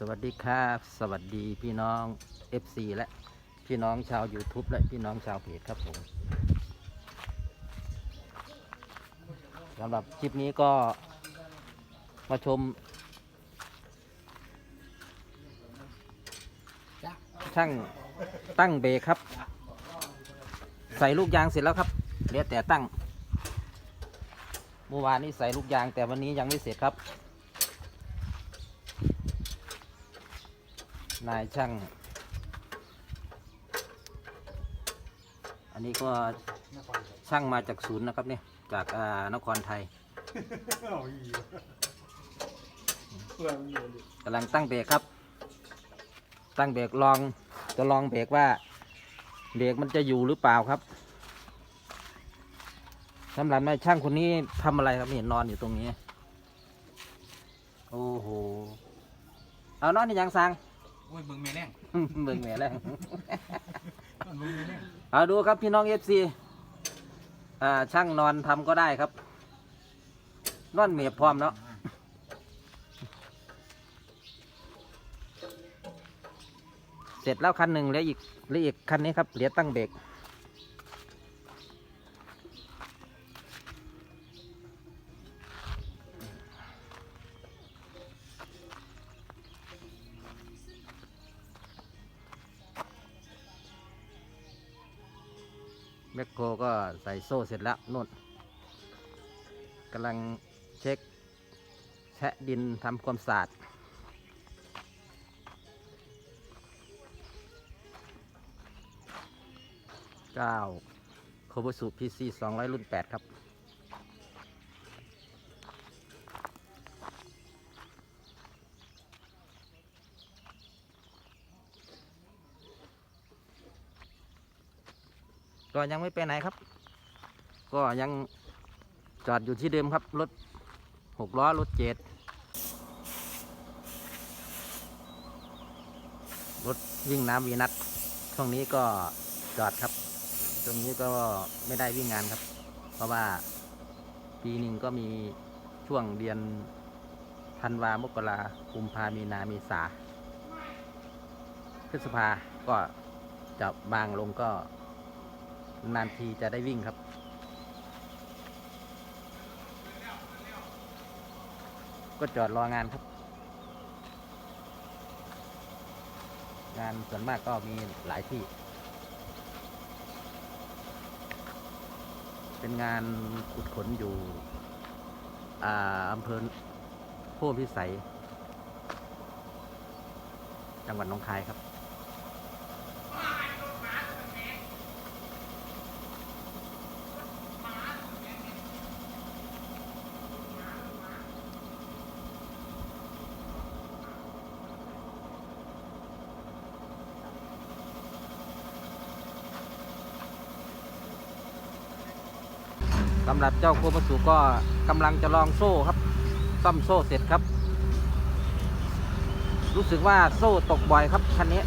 สวัสดีครับ สวัสดีพี่น้อง FC และพี่น้องชาว YouTube และพี่น้องชาวเพจครับผมสำหรับคลิปนี้ก็มาชม ช่างตั้งเบรครับ ใส่ลูกยางเสร็จแล้วครับเหลือแต่ตั้งเมื่อวานนี้ใส่ลูกยางแต่วันนี้ยังไม่เสร็จครับ นายช่าง อันนี้ก็ช่างมาจากศูนย์นะครับเนี่ยจากอ่านครไทยกเพื่อนมันอยู่ดิกำลังตั้งเบรกครับ ตั้งเบรกลองจะลองเบรกว่าเบรกมันจะอยู่หรือเปล่าครับสำหรับนายช่างคนนี้ทำอะไรครับนี่นนอนอยู่ตรงนี้ โอ้โห เอานอนนี่ยังสัง โอ้ยมึงไม่แน่งเบิ่งแม่แล้วมึงไม่แน่งเอาดูครับพี่น้องเอฟซีอ่าช่างนอนทำก็ได้ครับ นอนเมียบพร้อมเนาะเสร็จแล้วคันหนึ่งเหลืออีกเหลืออีกคันนี้ครับเหลือตั้งเบรก แมคโครก็ใส่โซ่เสร็จแล้วนุ่นกำลังเช็คแชะดินทำความสะอาดเก้าโคบสุพีซีสองร้อยรุ่นแปดครับ ก็ยังไม่ไปไหนครับ ก็ยังจอดอยู่ที่เดิมครับ รถหกล้อ รถเจ็ดรถวิ่งน้ำวีนัทช่วงนี้ก็จอดครับ ตรงนี้ก็ไม่ได้วิ่งงานครับ เพราะว่าปีหนึ่งก็มีช่วงเดือนธันวามกราคุมพามีนามีสาพฤษภาก็จะบางลงก็ นานทีจะได้วิ่งครับ ก็จอดรองานครับ งานส่วนมากก็มีหลายที่ เป็นงานขุดขนอยู่อ่าอำเภอโพธิพิสัย จังหวัดหนองคายครับ สำหรับเจ้าโคมาสุก็กำลังจะลองโซ่ครับซ่อมโซ่เสร็จครับ รู้สึกว่าโซ่ตกบ่อยครับคันนี้